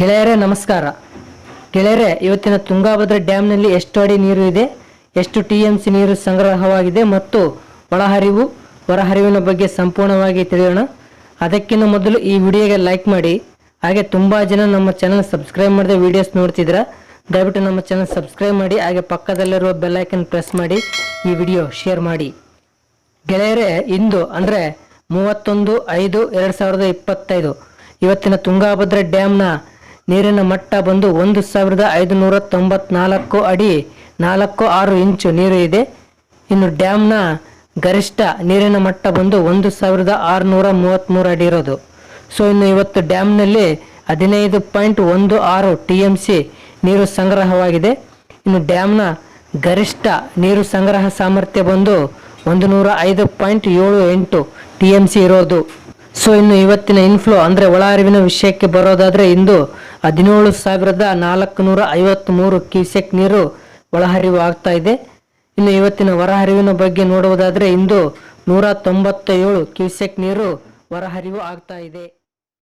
ಗೆಳೆಯರೇ, ನಮಸ್ಕಾರ. ಗೆಳೆಯರೇ, ಇವತ್ತಿನ ತುಂಗಾಭದ್ರಾ ಡ್ಯಾಮ್ನಲ್ಲಿ ಎಷ್ಟು ಅಡಿ ನೀರು ಇದೆ? ಎಷ್ಟು ಟಿ ಎಂ ಸಿ ನೀರು ಸಂಗ್ರಹವಾಗಿದೆ? ಮತ್ತು ಒಳಹರಿವು, ಹೊರಹರಿವಿನ ಬಗ್ಗೆ ಸಂಪೂರ್ಣವಾಗಿ ತಿಳಿಯೋಣ. ಅದಕ್ಕಿಂತ ಮೊದಲು ಈ ವಿಡಿಯೋಗೆ ಲೈಕ್ ಮಾಡಿ. ಹಾಗೆ ತುಂಬ ಜನ ನಮ್ಮ ಚಾನಲ್ ಸಬ್ಸ್ಕ್ರೈಬ್ ಮಾಡಿದ ವಿಡಿಯೋಸ್ ನೋಡ್ತಿದ್ದೀರಾ ದಯವಿಟ್ಟು ನಮ್ಮ ಚಾನಲ್ ಸಬ್ಸ್ಕ್ರೈಬ್ ಮಾಡಿ, ಹಾಗೆ ಪಕ್ಕದಲ್ಲಿರುವ ಬೆಲ್ಲೈಕನ್ ಪ್ರೆಸ್ ಮಾಡಿ, ಈ ವಿಡಿಯೋ ಶೇರ್ ಮಾಡಿ. ಗೆಳೆಯರೇ, ಇಂದು ಅಂದರೆ ಮೂವತ್ತೊಂದು ಐದು ಎರಡು ಸಾವಿರದ ಇಪ್ಪತ್ತೈದು. ಇವತ್ತಿನ ತುಂಗಾಭದ್ರಾ ಡ್ಯಾಮ್ನ ನೀರಿನ ಮಟ್ಟ ಬಂದು ಒಂದು ಸಾವಿರದ ಐದುನೂರ ತೊಂಬತ್ನಾಲ್ಕು ಅಡಿ ನಾಲ್ಕು ಆರು ಇಂಚು ನೀರು ಇದೆ. ಇನ್ನು ಡ್ಯಾಮ್ನ ಗರಿಷ್ಠ ನೀರಿನ ಮಟ್ಟ ಬಂದು ಒಂದು ಸಾವಿರದ ಆರುನೂರ ಮೂವತ್ತ್ಮೂರು ಅಡಿ ಇರೋದು. ಸೊ, ಇನ್ನು ಇವತ್ತು ಡ್ಯಾಮ್ನಲ್ಲಿ ಹದಿನೈದು ಪಾಯಿಂಟ್ ಒಂದು ಆರು ಟಿ ಎಂ ಸಿ ನೀರು ಸಂಗ್ರಹವಾಗಿದೆ. ಇನ್ನು ಡ್ಯಾಮ್ನ ಗರಿಷ್ಠ ನೀರು ಸಂಗ್ರಹ ಸಾಮರ್ಥ್ಯ ಬಂದು ಒಂದು ನೂರ ಐದು ಪಾಯಿಂಟ್ ಏಳು ಎಂಟು ಟಿ ಎಂ ಸಿ ಇರೋದು. ಸೊ ಇನ್ನು ಇವತ್ತಿನ ಇನ್ಫ್ಲೋ ಅಂದರೆ ಒಳಹರಿವಿನ ವಿಷಯಕ್ಕೆ ಬರೋದಾದರೆ ಇಂದು ಹದಿನೇಳು ಸಾವಿರದ ನಾಲ್ಕು ನೂರ ಐವತ್ತ್ಮೂರು ಕ್ಯೂಸೆಕ್ ನೀರು ಒಳಹರಿವು ಆಗ್ತಾ ಇದೆ. ಇನ್ನು ಇವತ್ತಿನ ಹೊರಹರಿವಿನ ಬಗ್ಗೆ ನೋಡುವುದಾದರೆ ಇಂದು ನೂರ ತೊಂಬತ್ತೇಳು ಕ್ಯೂಸೆಕ್ ನೀರು ಹೊರಹರಿವು ಆಗ್ತಾ ಇದೆ.